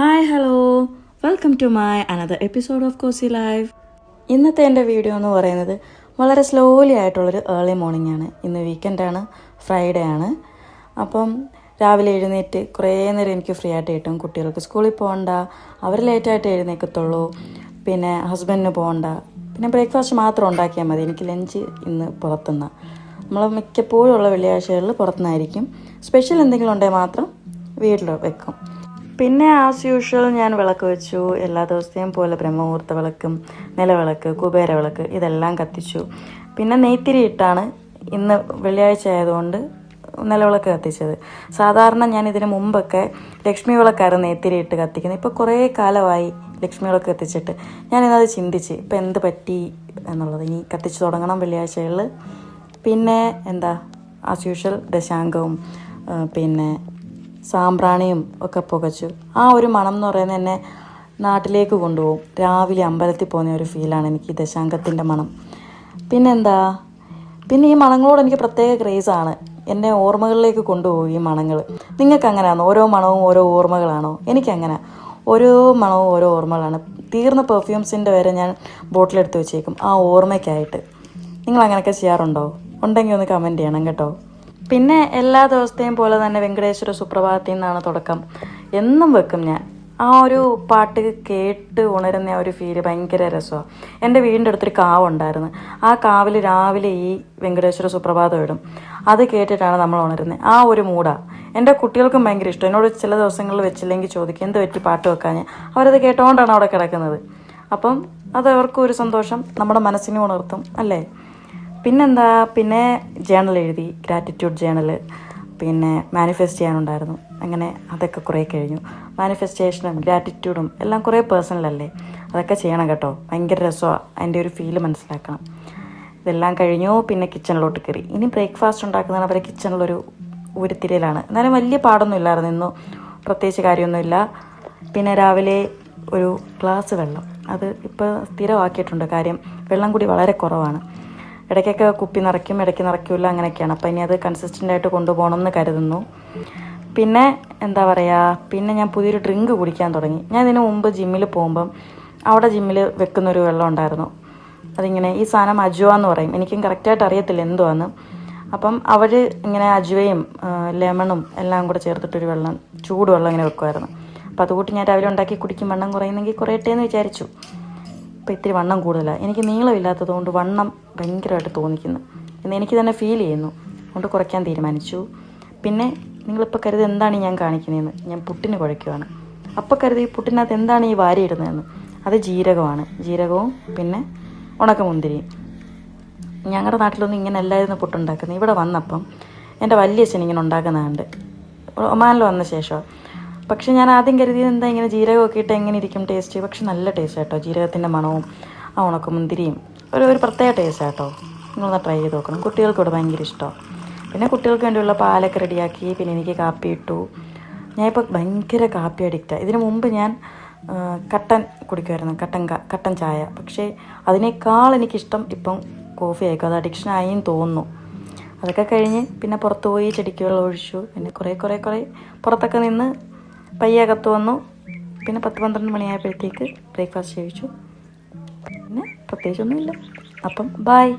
Hi hello welcome to my another episode of cosy live ഇന്നത്തെ എന്റെ video എന്ന് പറയുന്നത് വളരെ സ്ലോലി ആയിട്ടുള്ളൊരു ഏർലി മോർണിംഗ് ആണ്. ഇന്ന് വീക്കെൻഡാണ് ഫ്രൈഡേ ആണ്. അപ്പം രാവിലെ എഴുന്നേറ്റ് കുറേ നേരം എനിക്ക് ഫ്രീ ആയിട്ട് കിട്ടും. കുട്ടികൾക്ക് സ്കൂളിൽ പോകണ്ട അവർ ലേറ്റായിട്ട് എഴുന്നേക്കത്തുള്ളൂ. പിന്നെ ഹസ്ബൻഡിന് പോകണ്ട. പിന്നെ ബ്രേക്ക്ഫാസ്റ്റ് മാത്രം ഉണ്ടാക്കിയാൽ മതി. എനിക്ക് ലഞ്ച് ഇന്ന് പുറത്തുനിന്ന്. നമ്മൾ മിക്കപ്പോഴും ഉള്ള വെള്ളിയാഴ്ചകളിൽ പുറത്തുനിന്നായിരിക്കും. സ്പെഷ്യൽ എന്തെങ്കിലും ഉണ്ടെങ്കിൽ മാത്രം വീട്ടിൽ വെക്കും. പിന്നെ ആസ് യൂഷ്വൽ ഞാൻ വിളക്ക് വെച്ചു. എല്ലാ ദിവസത്തെയും പോലെ ബ്രഹ്മമുഹൂർത്ത വിളക്കും നിലവിളക്ക് കുബേര വിളക്ക് ഇതെല്ലാം കത്തിച്ചു. പിന്നെ നെയ്ത്തിരി ഇട്ടാണ് ഇന്ന് വെള്ളിയാഴ്ച ആയതുകൊണ്ട് നിലവിളക്ക് കത്തിച്ചത്. സാധാരണ ഞാൻ ഇതിന് മുമ്പൊക്കെ ലക്ഷ്മി വിളക്കായിരുന്നു നെയ്ത്തിരി ഇട്ട് കത്തിക്കുന്നത്. ഇപ്പോൾ കുറേ കാലമായി ലക്ഷ്മി വിളക്ക് കത്തിച്ചിട്ട്. ഞാനിന്നത് ചിന്തിച്ച് ഇപ്പം എന്ത് പറ്റി എന്നുള്ളത്. ഇനി കത്തിച്ചു തുടങ്ങണം വെള്ളിയാഴ്ചകളിൽ പിന്നെ എന്താ? ആസ് യൂഷ്വൽ ദശാംഗവും പിന്നെ സാമ്പ്രാണിയും ഒക്കെ പുകച്ചു. ആ ഒരു മണം എന്ന് പറയുന്നത് എന്നെ നാട്ടിലേക്ക് കൊണ്ടുപോകും. രാവിലെ അമ്പലത്തിൽ പോകുന്ന ഒരു ഫീലാണ് എനിക്ക് ദശാങ്കത്തിന്റെ മണം. പിന്നെന്താ? പിന്നെ ഈ മണങ്ങളോട് എനിക്ക് പ്രത്യേക ക്രേസാണ് എന്നെ ഓർമ്മകളിലേക്ക് കൊണ്ടുപോകും ഈ മണങ്ങൾ. നിങ്ങൾക്ക് അങ്ങനെയാണോ ഓരോ മണവും ഓരോ ഓർമ്മകളാണോ? എനിക്കങ്ങനെ. ഓരോ മണവും ഓരോ ഓർമ്മകളാണ്. തീർന്ന പെർഫ്യൂംസിന്റെ വരെ ഞാൻ ബോട്ടിലെടുത്ത് വെച്ചേക്കും. ആ ഓർമ്മയ്ക്കായിട്ട്. നിങ്ങൾ അങ്ങനെയൊക്കെ ചെയ്യാറുണ്ടോ? ഉണ്ടെങ്കിൽ ഒന്ന് കമന്റ് ചെയ്യണം കേട്ടോ. പിന്നെ എല്ലാ ദിവസത്തെയും പോലെ തന്നെ വെങ്കടേശ്വര സുപ്രഭാതത്തിൽ നിന്നാണ് തുടക്കം. എന്നും വെക്കും ഞാൻ. ആ ഒരു പാട്ട് കേട്ട് ഉണരുന്ന ആ ഒരു ഫീൽ ഭയങ്കര രസമാണ് എന്റെ വീടിന്റെ അടുത്തൊരു കാവുണ്ടായിരുന്നു. ആ കാവിൽ രാവിലെ ഈ വെങ്കടേശ്വര സുപ്രഭാതം ഇടും. അത് കേട്ടിട്ടാണ് നമ്മൾ ഉണരുന്നത്. ആ ഒരു മൂടാണ് എന്റെ കുട്ടികൾക്കും ഭയങ്കര ഇഷ്ടം. എന്നോട് ചില ദിവസങ്ങളിൽ വെച്ചില്ലെങ്കിൽ ചോദിക്കും എന്ത് പറ്റി? പാട്ട് വെക്കാൻ അവരത് കേട്ടോണ്ടാണ് അവിടെ കിടക്കുന്നത്. അപ്പം അത് അവർക്കും ഒരു സന്തോഷം. നമ്മുടെ മനസ്സിനെ ഉണർത്തും അല്ലേ? പിന്നെന്താ? പിന്നെ ജേണൽ എഴുതി ഗ്രാറ്റിറ്റ്യൂഡ് ജേണൽ പിന്നെ മാനിഫെസ്റ്റ് ചെയ്യാനുണ്ടായിരുന്നു. അങ്ങനെ അതൊക്കെ കുറേ കഴിഞ്ഞു. മാനിഫെസ്റ്റേഷനും ഗ്രാറ്റിറ്റ്യൂഡും എല്ലാം കുറേ പേഴ്സണലല്ലേ അതൊക്കെ ചെയ്യണം കേട്ടോ. ഭയങ്കര രസമാണ് അതിന്റെ ഒരു ഫീൽ മനസ്സിലാക്കണം. ഇതെല്ലാം കഴിഞ്ഞു പിന്നെ കിച്ചണിലോട്ട് കയറി. ഇനി ബ്രേക്ക്ഫാസ്റ്റ് ഉണ്ടാക്കുന്നതാണ് അവരെ കിച്ചണിലൊരു ഉരുത്തിരിയിലാണ്. എന്നാലും വലിയ പാടൊന്നും ഇല്ലായിരുന്നു. ഇന്നും പ്രത്യേകിച്ച് കാര്യമൊന്നുമില്ല പിന്നെ രാവിലെ ഒരു ഗ്ലാസ് വെള്ളം. അത് ഇപ്പോൾ സ്ഥിരമാക്കിയിട്ടുണ്ട്. കാര്യം വെള്ളം കൂടി വളരെ കുറവാണ്. ഇടയ്ക്കൊക്കെ കുപ്പി നിറയ്ക്കും ഇടയ്ക്ക് നിറയ്ക്കില്ല അങ്ങനെയൊക്കെയാണ്. അപ്പോൾ ഇനി അത് കൺസിസ്റ്റന്റ് ആയിട്ട് കൊണ്ടുപോകണം എന്ന് കരുതുന്നു. പിന്നെ എന്താ പറയുക പിന്നെ ഞാൻ പുതിയൊരു ഡ്രിങ്ക് കുടിക്കാൻ തുടങ്ങി. ഞാൻ ഇതിന് മുമ്പ് ജിമ്മിൽ പോകുമ്പം അവിടെ ജിമ്മിൽ വെക്കുന്നൊരു വെള്ളം ഉണ്ടായിരുന്നു. അതിങ്ങനെ ഈ സാധനം അജുവ എന്ന് പറയും. എനിക്കും കറക്റ്റായിട്ട് അറിയത്തില്ല എന്തുവാന്ന്. അപ്പം അവർ ഇങ്ങനെ അജുവയും ലെമണും എല്ലാം കൂടെ ചേർത്തിട്ടൊരു വെള്ളം ചൂടുവെള്ളം ഇങ്ങനെ വെക്കുമായിരുന്നു അപ്പോൾ അതുകൂട്ടി ഞാൻ രാവിലെ ഉണ്ടാക്കി കുടിക്കും വണ്ണം കുറയുന്നെങ്കിൽ കുറയട്ടെ എന്ന് വിചാരിച്ചു. ഇപ്പോൾ ഇത്തിരി വണ്ണം കൂടുതലാണ് എനിക്ക് നീളമില്ലാത്തത് കൊണ്ട് വണ്ണം ഭയങ്കരമായിട്ട് തോന്നിക്കുന്നു. എന്ന് എനിക്ക് തന്നെ ഫീൽ ചെയ്യുന്നു. അതുകൊണ്ട് കുറയ്ക്കാൻ തീരുമാനിച്ചു. പിന്നെ നിങ്ങളിപ്പോൾ കരുതി എന്താണ് ഞാൻ കാണിക്കുന്നതെന്ന്? ഞാൻ പുട്ടിന് കുഴയ്ക്കുവാണ്. അപ്പോൾ കരുതി ഈ പുട്ടിനകത്ത് എന്താണ് ഈ വാരി ഇടുന്നതെന്ന് അത് ജീരകമാണ്. ജീരകവും പിന്നെ ഉണക്കമുന്തിരിയും. ഞങ്ങളുടെ നാട്ടിലൊന്നും ഇങ്ങനെ അല്ലായിരുന്നു പുട്ടുണ്ടാക്കുന്നത്. ഇവിടെ വന്നപ്പം എന്റെ വലിയച്ഛൻ ഇങ്ങനെ ഉണ്ടാക്കുന്നതുണ്ട് ഒമാനിൽ വന്ന ശേഷം പക്ഷെ ഞാൻ ആദ്യം കരുതിയത് എന്താ ഇങ്ങനെ ജീരകമൊക്കെ ഇട്ട് എങ്ങനെ ഇരിക്കും ടേസ്റ്റ് പക്ഷെ നല്ല ടേസ്റ്റ് കേട്ടോ. ജീരകത്തിന്റെ മണവും ആ ഉണക്കമുന്തിരിയും. ഒരു ഒരു പ്രത്യേക ടേസ്റ്റ് കേട്ടോ. നിങ്ങളൊന്ന് ട്രൈ ചെയ്ത് നോക്കണം. കുട്ടികൾക്കൂടെ ഭയങ്കര ഇഷ്ടമാണ് പിന്നെ കുട്ടികൾക്ക് വേണ്ടിയുള്ള പാലൊക്കെ റെഡിയാക്കി പിന്നെ എനിക്ക് കാപ്പി ഇട്ടു. ഞാൻ ഞാനിപ്പോൾ ഭയങ്കര കാപ്പി അഡിക്റ്റാണ് ഇതിനു മുമ്പ് ഞാൻ കട്ടൻ കുടിക്കുമായിരുന്നു. കട്ടൻ കട്ടൻ ചായ. പക്ഷേ അതിനേക്കാൾ എനിക്കിഷ്ടം ഇപ്പം കോഫി ആയിരിക്കും. അത് എന്ന് തോന്നുന്നു. അതൊക്കെ കഴിഞ്ഞ് പിന്നെ പുറത്ത് പോയി ചെടിക്ക് വെള്ളം ഒഴിച്ചു. പിന്നെ കുറേ കുറേ കുറേ പുറത്തൊക്കെ നിന്ന് പയ്യെ അകത്ത് വന്നു. പിന്നെ പത്ത് പന്ത്രണ്ട് മണിയായപ്പോഴത്തേക്ക് ബ്രേക്ക്ഫാസ്റ്റ് കഴിച്ചു. പിന്നെ പ്രത്യേകിച്ചൊന്നുമില്ല. അപ്പം ബായ്